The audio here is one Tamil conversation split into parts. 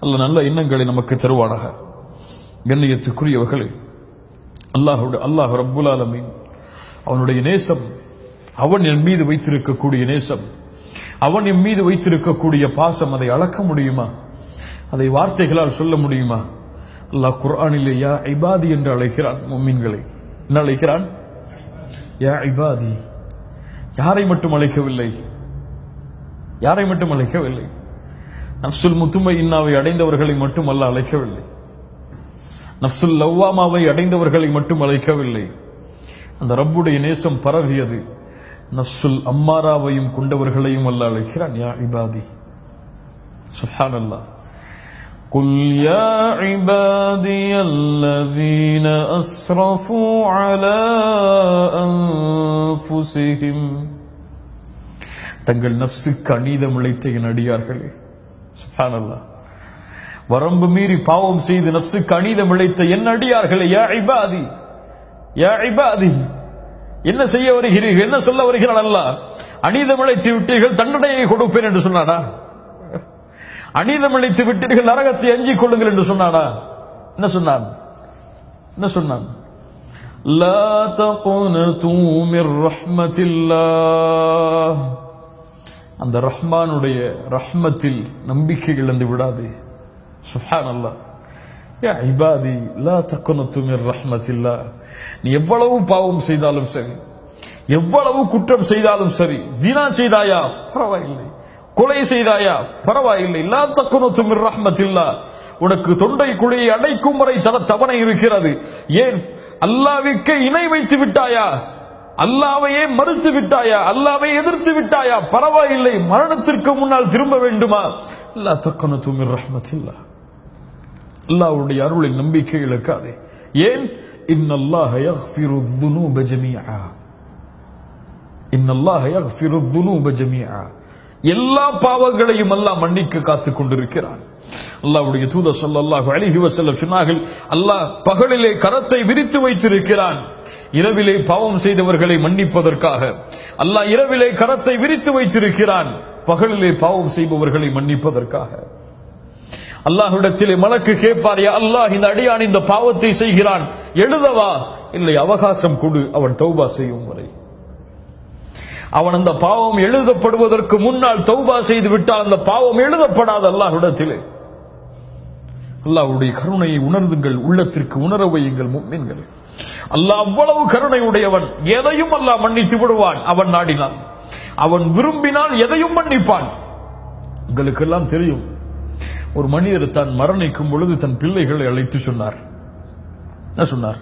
அல்ல நல்ல எண்ணங்களை நமக்கு தருவானாக. கண்ணியத்துக்குரியவர்களே அல்லாஹுடைய அல்லாஹ் ரப்புல் அவனுடைய நேசம் அவன் என் மீது வைத்திருக்கக்கூடிய நேசம் அவன் என் மீது வைத்திருக்கக்கூடிய பாசம் அதை அளக்க முடியுமா? அதை வார்த்தைகளால் சொல்ல முடியுமா? அல்லாஹ் குர்ஆனிலே யா என்று அழைக்கிறான் மும்மின்களை. என்ன அழைக்கிறான்? யா ஐபாதி யாரை மட்டும் அழைக்கவில்லை? யாரை மட்டும் அழைக்கவில்லை? நப்சுல் முத்துமை இன்னாவை அடைந்தவர்களை மட்டும் அல்ல அழைக்கவில்லை நப்சுல் லவ்வாமாவை அடைந்தவர்களை மட்டும் அழைக்கவில்லை அந்த ரப்புடைய நேசம் பரவியது நப்சுல் அம்மாராவையும் கொண்டவர்களையும் அல்ல அழைக்கிறான் யா இபாதி சுஹானல்லா قل يا عبادي الذين أسرفوا على أنفسهم தங்கள் நப்சுக்கு அநீதம் இழைத்த என் அடியார்களே சுப்ஹானல்லாஹ் வரம்பு மீறி பாவம் செய்து நப்சுக்கு அநீதம் இழைத்த என் அடியார்களே யா இபாதி யா இபாதி என்ன செய்ய வருகிறீர்கள் என்ன சொல்ல வருகிறான் அல்லாஹ் அநீதம் இழைத்து விட்டீர்கள் தண்டனையை கொடுப்பேன் என்று சொன்னானா அநீதம் இழைத்து விட்டீர்கள் நரகத்தை அஞ்சிக் கொள்ளுங்கள் என்று சொன்னானா என்ன சொன்னான் என்ன சொன்னான் لا تقنطوا من رحمة الله அந்த ரஹ்மானுடைய ரஹ்மத்தில் நம்பிக்கை இழந்து விடாதே. சுஹான் அல்லா யா இபாதி லா தக்குனத்து மிர் ரஹ்மத்தில்லா. நீ எவ்வளவு பாவம் செய்தாலும் சரி எவ்வளவு குற்றம் செய்தாலும் சரி ஜீனா செய்தாயா? பரவாயில்லை. கொலை செய்தாயா? பரவாயில்லை. லா தக்குனத்து மிர் ரஹ்மத்தில்லா. உனக்கு தொண்டை குழியை அடைக்கும் வரை தன தவணை இருக்கிறது. ஏன்? அல்லாவிற்கு இணை வைத்து விட்டாயா? அல்லாவையே மறுத்து விட்டாயா? அல்லாவை எதிர்த்து விட்டாயா? பரவாயில்லை மரணத்திற்கு முன்னால் திரும்ப வேண்டுமா? அல்லா தக்கன தூமிர் ரஹ்மத்தில்லா. அல்லாவுடைய அருளை நம்பிக்கை இழக்காதே. ஏன்? இன்னல்லாஹ யக்ஃபிரு துனூப ஜமீஆ. இன்னல்லாஹ யக்ஃபிரு துனூப ஜமீஆ. எல்லா பாவங்களையும் அல்லாஹ் மன்னிக்க காத்துக் கொண்டிருக்கிறான். அல்லாவுடைய தூத ஸல்லல்லாஹு அலைஹி வஸல்லம் சொன்னார்கள் அல்லாஹ் பகலிலே கரத்தை விரித்து வைத்திருக்கிறான். இரவிலே பாவம் செய்தவர்களை மன்னிப்பதற்காக. அல்லாஹ் இரவிலே கரத்தை விரித்து வைத்திருக்கிறான். பகலிலே பாவம் செய்பவர்களை மன்னிப்பதற்காக. அல்லாஹ்விடத்திலே மலக்கு கேட்பார் அல்லாஹ் இந்த அடியான் இந்த பாவத்தை செய்கிறான். எழுதவா? இல்லை அவகாசம் கொடு அவன் தௌபா செய்யும் வரை. அவன் அந்த பாவம் எழுதப்படுவதற்கு முன்னால் தௌபா செய்து விட்டால் அந்த பாவம் எழுதப்படாத அல்லாஹ்விடத்திலே. அல்லாவுடைய கருணையை உணர்ந்துங்கள் உள்ளத்திற்கு உணர வையுங்கள் மீன்கள் அல்லாஹ் அவ்வளவு கருணை உடையவன் எதையும் அல்லாஹ் மன்னித்து விடுவான். அவன் நாடினான். அவன் விரும்பினால் எதையும் மன்னிப்பான். உங்களுக்கெல்லாம் தெரியும். ஒரு மனிதர் தான் மரணிக்கும் பொழுது தன் பிள்ளைகளை அழைத்து சொன்னார். என்ன சொன்னார்?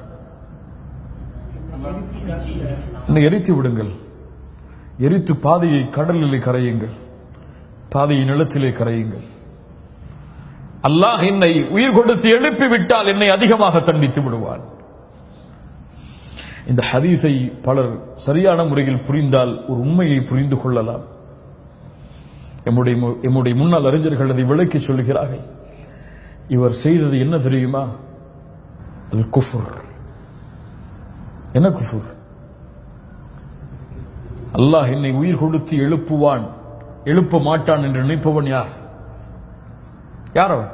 என்னை எரித்து விடுங்கள். எரித்து பாதையை கடலிலே கரையுங்கள். பாதையை நிலத்திலே கரையுங்கள். அல்லாஹ் என்னை உயிர் கொடுத்து எழுப்பி விட்டால் என்னை அதிகமாக தண்டித்து விடுவான். இந்த ஹதீஸை பலர் சரியான முறையில் புரிந்தால் ஒரு உண்மையை புரிந்து கொள்ளலாம். எம்முடைய மு- எம்முடைய முன்னாள் அறிஞர்கள் அதை விளக்கி சொல்கிறார்கள் இவர் செய்தது என்ன தெரியுமா? அல் குஃபுர். என்ன குஃபுர்? அல்லாஹ் என்னை உயிர் கொடுத்து எழுப்புவான் எழுப்ப மாட்டான் என்று நினைப்பவன் யார்? யார் அவன்?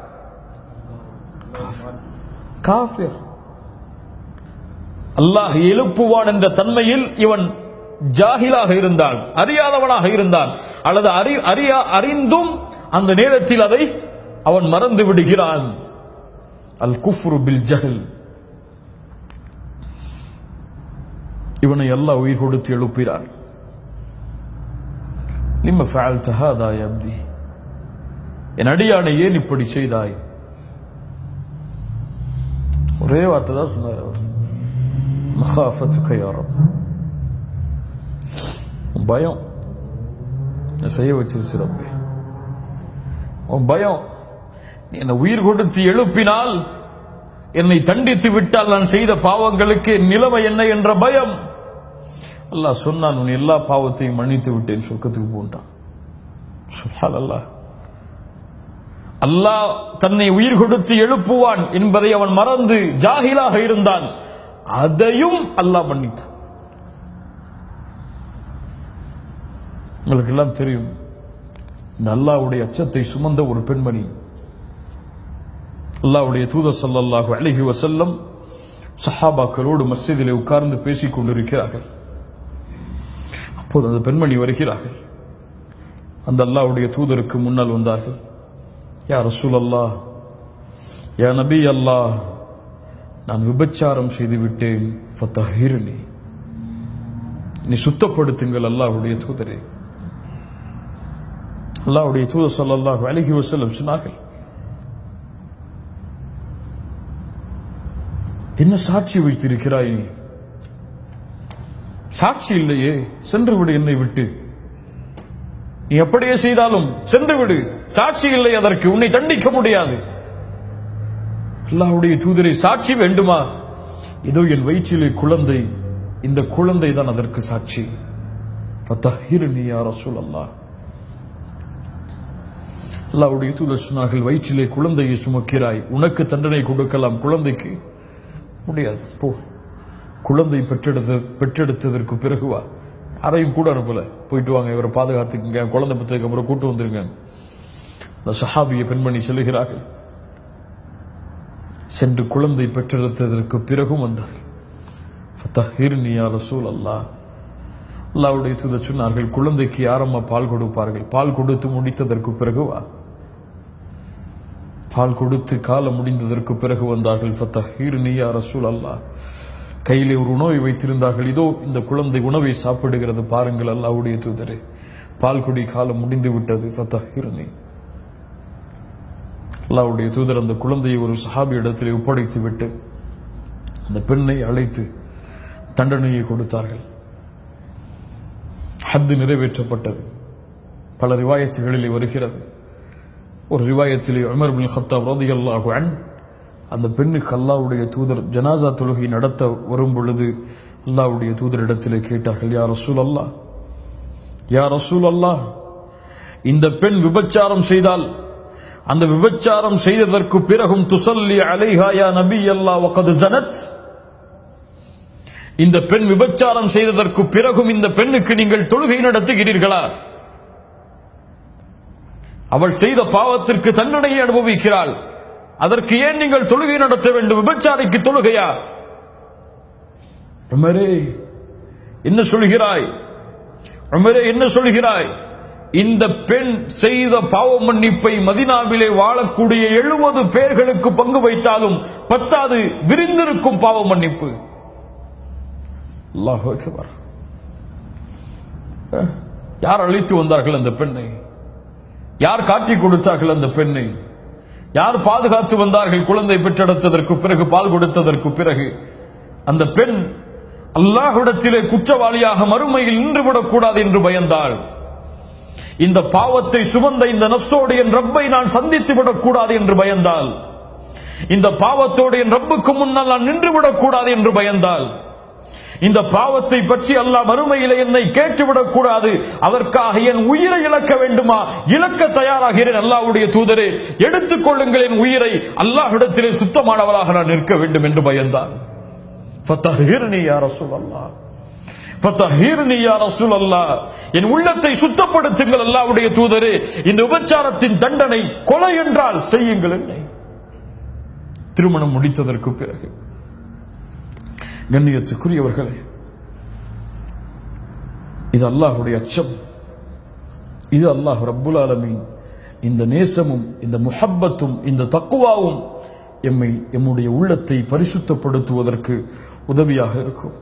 காஃபிர். அல்லாஹ் எழுப்புவான் என்ற தன்மையில் இவன் ஜாகிலாக இருந்தான் அறியாதவனாக இருந்தான் அல்லது அறி அறியா அறிந்தும் அந்த நேரத்தில் அதை அவன் மறந்து விடுகிறான். அல் குஃப்ரு பில் ஜஹல். இவனை எல்லாம் உயிர் கொடுத்து எழுப்பிறான் லிம்ம ஃபஅல்த தஹாதா அப்தி? என் அடியானை ஏன் இப்படி செய்தாய்? ஒரே வார்த்தை தான் சொன்னார் அவர். மகாஃபத்து கையாரம் பயம். செய்ய வச்சிருச்சு ரப்பே. உன் பயம். நீ என்னை உயிர் கொடுத்து எழுப்பினால் என்னை தண்டித்து விட்டால் நான் செய்த பாவங்களுக்கு நிலைமை என்ன என்ற பயம். அல்லாஹ் சொன்னான் உன் எல்லா பாவத்தையும் மன்னித்து விட்டேன் சொர்க்கத்துக்கு போன்றான் சுப்ஹான் அல்லாஹ் அல்லாஹ் தன்னை உயிர் கொடுத்து எழுப்புவான் என்பதை அவன் மறந்து ஜாகிலாக இருந்தான். அதையும் அல்லாஹ் மன்னித்தான். உங்களுக்கு எல்லாம் தெரியும் இந்த அல்லாவுடைய அச்சத்தை சுமந்த ஒரு பெண்மணி அல்லாஹ்வுடைய தூதர் சல்லாஹு அழகி வசல்லம் சஹாபாக்களோடு மஸ்ஜிதிலே உட்கார்ந்து பேசிக் கொண்டிருக்கிறார்கள். அப்போது அந்த பெண்மணி வருகிறார்கள். அந்த அல்லாஹ்வுடைய தூதருக்கு முன்னால் வந்தார்கள். யா ரசூலல்லா யா நபி அல்லா நான் விபச்சாரம் செய்து விட்டேன் ஃபத்தஹிர்னி நீ சுத்தப்படுத்துங்கள் அல்லாவுடைய தூதரே. அல்லாவுடைய தூதர் ஸல்லல்லாஹு அலைஹி வஸல்லம் சொன்னார்கள் என்ன சாட்சி வைத்திருக்கிறாய் சாட்சி இல்லையே சென்று விடு என்னை விட்டு. நீ எப்படியே செய்தாலும் சென்று விடு. சாட்சி இல்லை அதற்கு. உன்னை தண்டிக்க முடியாது. அல்லாவுடைய தூதரை சாட்சி வேண்டுமா? இதோ என் வயிற்றிலே குழந்தை. இந்த குழந்தை தான் அதற்கு சாட்சி. அல்லாவுடைய தூதர் சொன்னார்கள் வயிற்றிலே குழந்தையை சுமக்கிறாய். உனக்கு தண்டனை கொடுக்கலாம். குழந்தைக்கு முடியாது. போ. குழந்தை பெற்றெடுத்த பெற்றெடுத்ததற்கு பிறகுவா யாரையும் கூட அனுப்பல. போயிட்டு வாங்க இவரை பாதுகாத்துக்குங்க குழந்தை பத்திரிக்கை அப்புறம் கூட்டு வந்துருங்க. அந்த சஹாபியை பெண்மணி சொல்லுகிறார்கள் சென்று குழந்தை பெற்றெடுத்ததற்கு பிறகும் வந்தார். ஃபத்தஹிர்னி யா ரசூல் அல்லா அல்லாவுடைய தூத சொன்னார்கள் குழந்தைக்கு யாரம்மா பால் கொடுப்பார்கள்? பால் கொடுத்து முடித்ததற்கு பிறகு வா. பால் கொடுத்து காலம் முடிந்ததற்கு பிறகு வந்தார்கள். ஃபத்தஹீர்னி நீயா ரசூல் அல்லாஹ் கையிலே ஒரு உணவை வைத்திருந்தார்கள். இதோ இந்த குழந்தை உணவை சாப்பிடுகிறது. பாருங்கள் அல்லாவுடைய தூதரே. பால் குடி காலம் முடிந்து விட்டது. ஃபத்தஹீர்னி அல்லாவுடைய தூதர் அந்த குழந்தையை ஒரு சஹாபி இடத்திலே ஒப்படைத்து விட்டு அந்த பெண்ணை அழைத்து தண்டனையை கொடுத்தார்கள். ஹத்து நிறைவேற்றப்பட்டது. பல ரிவாயத்துகளிலே வருகிறது. ஒரு ரிவாயத்திலே அமர் பின் ஹத்தாப் ரலியல்லாஹு அன் அந்த பெண்ணுக்கு அல்லாவுடைய தூதர் ஜனாசா தொழுகை நடத்த வரும் பொழுது அல்லாஹ்வுடைய தூதரிடத்திலே கேட்டார்கள் யார் ரசூல் அல்லாஹ் யார் ரசூல் அல்லாஹ் இந்த பெண் விபச்சாரம் செய்தால் அந்த விபச்சாரம் செய்ததற்கு பிறகும் துசல்லி அலைஹா யா நபி அல்லாஹ் ஒக்கது ஜனத். இந்த பெண் விபச்சாரம் செய்ததற்கு பிறகும் இந்த பெண்ணுக்கு நீங்கள் தொழுகை நடத்துகிறீர்களா? அவள் செய்த பாவத்திற்கு தண்டனையை அனுபவிக்கிறாள். அதற்கு ஏன் நீங்கள் தொழுகை நடத்த வேண்டும்? விபச்சாரிக்கு தொழுகையா? உமரே என்ன சொல்கிறாய்? உமரே என்ன சொல்கிறாய்? இந்த பெண் செய்த பாவ மன்னிப்பை மதினாவிலே வாழக்கூடிய எழுபது பேர்களுக்கு பங்கு வைத்தாலும் பத்தாது விரிந்திருக்கும் பாவ மன்னிப்பு. யார் அழைத்து வந்தார்கள் அந்த பெண்ணை? யார் காட்டி கொடுத்தார்கள் அந்த பெண்ணை? யார் பாதுகாத்து வந்தார்கள் குழந்தை பெற்றெடுத்ததற்கு பிறகு பால் கொடுத்ததற்கு பிறகு? அந்த பெண் அல்லாஹுடத்திலே குற்றவாளியாக மறுமையில் நின்றுவிடக் கூடாது என்று பயந்தாள். இந்த பாவத்தை சுமந்த இந்த நப்சோடு என் ரப்பை நான் சந்தித்து விடக் கூடாது என்று பயந்தாள். இந்த பாவத்தோடு என் ரப்புக்கு முன்னால் நான் நின்றுவிடக் கூடாது என்று பயந்தாள். இந்த பாவத்தை பற்றி அல்லாஹ் மறுமையில என்னை கேட்டுவிடக் கூடாது அதற்காக என் உயிரை இழக்க வேண்டுமா? இழக்க தயாராகிறேன் அல்லாஹ்வுடைய தூதரே. எடுத்துக் கொள்ளுங்கள் என் உயிரை. அல்லாஹ்விடத்திலே சுத்தமானவராக நான் நிற்க வேண்டும் என்று பயந்தான். என் உள்ளத்தை சுத்தப்படுத்துங்கள் அல்லாவுடைய தூதரே. இந்த உபச்சாரத்தின் தண்டனை கொலை என்றால் செய்யுங்கள் என்னை. திருமணம் முடித்ததற்கு பிறகு. கண்ணியத்துக்குரியவர்களே இது அல்லாஹுடைய அச்சம். இது அல்லாஹ் ரப்புல் ஆலமி இந்த நேசமும் இந்த முஹப்பத்தும் இந்த தக்குவாவும் எம்மை எம்முடைய உள்ளத்தை பரிசுத்தப்படுத்துவதற்கு உதவியாக இருக்கும்.